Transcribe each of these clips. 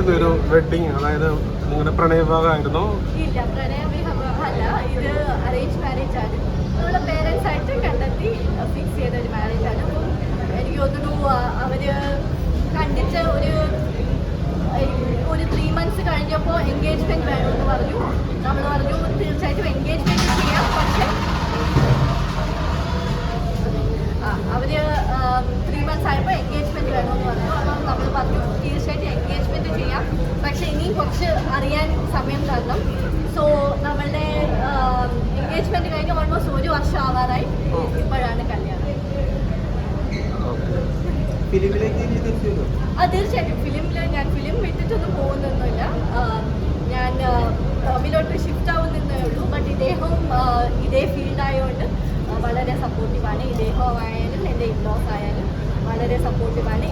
എങ്ങനെയായിരുന്നു ഒരു വെഡിങ് അതായത് നിങ്ങളുടെ പ്രണയവിവാഹമായിരുന്നു. തോന്നുന്നു അവർ കണ്ടിട്ട് ഒരു ഒരു മന്ത്സ് കഴിഞ്ഞപ്പോൾ പറഞ്ഞു. നമ്മൾ പറഞ്ഞു ചെയ്യാം പക്ഷെ അവർ ത്രീ മന്ത്സ് ആയപ്പോൾ എൻഗേജ്മെന്റ് വേണമെന്ന് പറഞ്ഞു. അപ്പം നമ്മൾ പറഞ്ഞു തീർച്ചയായിട്ടും എൻഗേജ്മെന്റ് ചെയ്യാം. പക്ഷെ ഇനിയും കുറച്ച് അറിയാൻ സമയം തരണം. സോ നമ്മളുടെ എൻഗേജ്മെന്റ് കഴിഞ്ഞ് ഓൾമോസ്റ്റ് ഒരു വർഷം ആവാറായി. ഇപ്പോഴാണ് കല്യാണം? ആ തീർച്ചയായിട്ടും. ഫിലിമിൽ ഞാൻ ഫിലിം വിട്ടിട്ടൊന്നും പോകുന്നൊന്നുമില്ല. ഞാൻ ആ, തമിഴോട്ട് ഷിഫ്റ്റ് ആവുന്നേ ഉള്ളൂ. ബട്ട് ഇദ്ദേഹം ഇതേ ഫീൽഡായതുകൊണ്ട് വളരെ സപ്പോർട്ടീവാണ് ഇദ്ദേഹമായാലും എന്റെ ഇൻലോസ് ആയാലും വളരെ സപ്പോർട്ടീവാണ്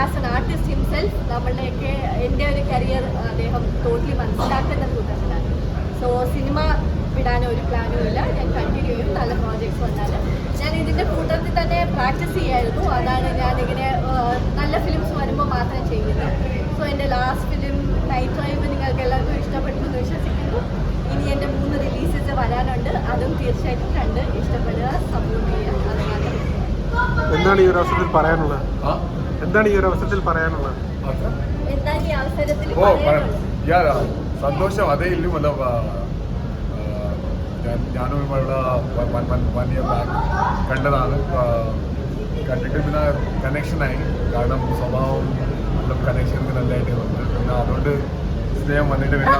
ആസ് എൻ ആർട്ടിസ്റ്റ് ഹിംസെൽഫ് നമ്മളുടെയൊക്കെ എന്റെ ഒരു കരിയർ അദ്ദേഹം ടോട്ടലി മനസ്സിലാക്കുന്ന കൂട്ടത്തിലാണ്. സോ സിനിമ വിടാൻ ഒരു പ്ലാനും ഇല്ല. ഞാൻ കണ്ടിന്യൂ ചെയ്യും. നല്ല പ്രോജക്ട്സ് വന്നാൽ ഞാൻ ഇതിന്റെ കൂട്ടത്തിൽ തന്നെ പ്രാക്ടീസ് ചെയ്യായിരുന്നു. അതാണ് ഞാൻ ആ, നല്ല ഫിലിംസ് വരുമ്പോൾ മാത്രം ചെയ്യുന്നത് സോ എന്റെ ലാസ്റ്റ് ഫിലിം നൈറ്റ് ഡ്രൈവ് നിങ്ങൾക്ക് എല്ലാവർക്കും ഇഷ്ടപ്പെട്ടു എന്ന് വിശ്വസിക്കുന്നു ഇനി എന്റെ മൂന്ന് റിലീസസ് വരാനുണ്ട് അതും തീർച്ചയായിട്ടും കണ്ട് ഇഷ്ടപ്പെടുക സപ്പോർട്ട് ചെയ്യുക അത് മാത്രം എന്താണ് ഈ ഒരു അവസരത്തിൽ പറയാനുള്ളത്? എന്താണ് ഈ ഒരു അവസരത്തിൽ പറയാനുള്ളത്? എന്താണ് ഈ അവസരത്തിൽ ഓ യാ സന്തോഷം. അതേ ഇല്ല ഞാനും ഇവിടെ one one one year back കണ്ടതാണ്. കണ്ടിട്ട് പിന്നെ കണക്ഷനായി കാരണം സ്വഭാവം കണക്ഷൻ നല്ലതായിട്ട് വന്നു. പിന്നെ അതുകൊണ്ട് സ്നേഹം വന്നിട്ട് പിന്നെ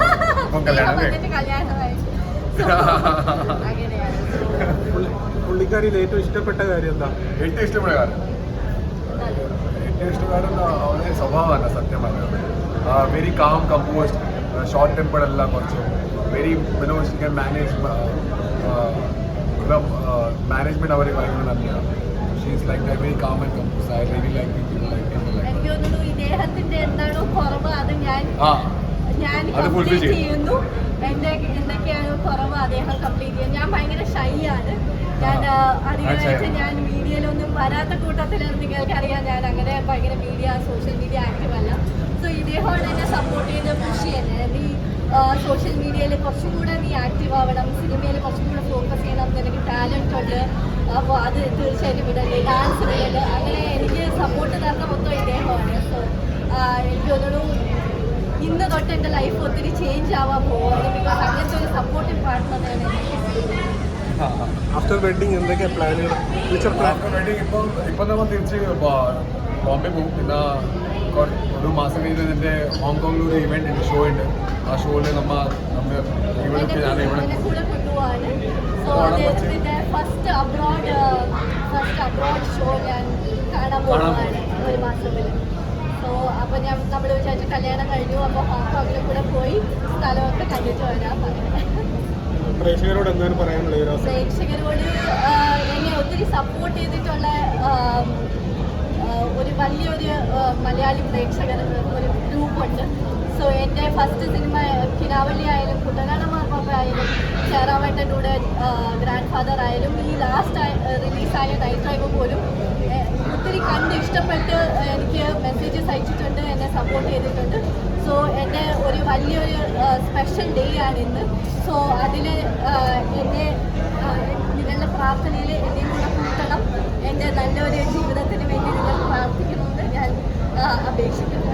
കല്യാണം കഴിഞ്ഞു. വന്നിട്ട് കല്യാണമായി അങ്ങനെയാണ് പുള്ളി- പുള്ളിക്കാരിയിൽ ഏറ്റവും ഇഷ്ടപ്പെട്ട കാര്യം എന്താ? ഏറ്റവും ഇഷ്ടപ്പെട്ട കാര്യം. ഏറ്റവും ഇഷ്ടപ്പെട്ട അവരുടെ സ്വഭാവമല്ല സത്യം പറഞ്ഞത്. Very calm composed short tempered അല്ല കുറച്ച് വെരി മിനോസ് മാനേജ് മാനേജ്മെന്റ് അവരെ ഭയങ്കര നല്ലതാണ് she's like very calm and compose I really like people like people like എനിക്ക് തോന്നുന്നു ഇദ്ദേഹത്തിന്റെ എന്താണോ കുറവ് അത് ഞാൻ ഞാൻ കംപ്ലീറ്റ് ചെയ്യും. ചെയ്യുന്നു. എന്റെ എന്തൊക്കെയാണ് കുറവ് അദ്ദേഹം കംപ്ലീറ്റ് ചെയ്യും ഞാൻ ഭയങ്കര ഷൈ ആണ്. ഞാൻ. അധികമായിട്ട് ഞാൻ മീഡിയയിലൊന്നും വരാത്ത കൂട്ടത്തിൽ നിങ്ങൾക്ക് അറിയാം ഞാൻ അങ്ങനെ ഭയങ്കര മീഡിയ സോഷ്യൽ മീഡിയ ആക്റ്റീവ് അല്ല. സോ ഇദ്ദേഹമാണ് എന്നെ സപ്പോർട്ട് ചെയ്ത് പുഷ് ചെയ്യുന്നത് നീ സോഷ്യൽ മീഡിയയിൽ കുറച്ചും കൂടെ നീ ആക്റ്റീവ് ആവണം സിനിമയിൽ കുറച്ചും കൂടെ ഫോക്കസ് ചെയ്യണം നിനക്ക് ടാലന്റ് ഉണ്ട്. അപ്പോൾ അത് തീർച്ചയായിട്ടും വിടല്ലേ ഡാൻസ് വിടൽ അങ്ങനെ എനിക്ക് സപ്പോർട്ട് തന്ന മൊത്തം ഇദ്ദേഹമാണ്. സോ എനിക്ക് തോന്നുന്നു ഇന്ന് തൊട്ട് എന്റെ ലൈഫ് ഒത്തിരി ചേഞ്ച് ആവാൻ പോകുന്നത് ബിക്കോസ് അങ്ങനത്തെ ഒരു സപ്പോർട്ടീവ് പാർട്ട്ണറാണ് ആഫ്റ്റർ വെഡിങ് എന്തൊക്കെയാ പ്ലാനുകൾ ഫ്യൂച്ചർ പ്ലാൻ വെഡിങ് ഇപ്പം ഇപ്പം നമ്മൾ തിരിച്ച് ബോംബെ പോകും പിന്നെ ഒരു മാസം കഴിഞ്ഞ് എന്റെ ഹോങ്കോങ്ങിൽ ഒരു ഇവന്റ് ഉണ്ട് ഷോ ഉണ്ട്. ആ ഷോയിൽ നമ്മൾ നമ്മൾ ഇവിടെ ഞാൻ ഇവിടെ ഞാൻ നമ്മൾ വിചാരിച്ചു കല്യാണം കഴിഞ്ഞു. അപ്പോൾ ഹോങ്കോങ്ങിൽ കൂടെ പോയി സ്ഥലമൊക്കെ കണ്ടിട്ട് വരാം പ്രേക്ഷകരോട് എന്താണ് പറയാനുള്ളത് പ്രേക്ഷകരോട് എന്നെ ഒത്തിരി സപ്പോർട്ട് ചെയ്തിട്ടുള്ള ഒരു വലിയൊരു മലയാളി പ്രേക്ഷകർ ഒരു ഗ്രൂപ്പുണ്ട്. സോ എന്റെ ഫസ്റ്റ് സിനിമ കിനാവള്ളി ആയാലും കുട്ടനാട മാർപ്പാപ്പ ആയാലും ചേറാവേട്ടന്റെ ഗ്രാൻഡ് ഫാദർ ആയാലും ഈ ലാസ്റ്റ് റിലീസായ നൈറ്റ് ഡ്രൈവ് പോലും ഒത്തിരി കണ്ട് ഇഷ്ടപ്പെട്ട് എനിക്ക് മെസ്സേജസ് അയച്ചിട്ടുണ്ട്. എന്റെ ഒരു വലിയൊരു സ്പെഷ്യൽ ഡേ ആണ് ഇന്ന്. സോ അതിൽ എന്നെ നിങ്ങളുടെ പ്രാർത്ഥനയിൽ എന്നെയും കൂടെ കൂട്ടണം. എന്റെ നല്ലൊരു ജീവിതത്തിന് വേണ്ടി നിങ്ങൾ പ്രാർത്ഥിക്കുന്നുണ്ട് ഞാൻ അപേക്ഷിക്കുന്നു.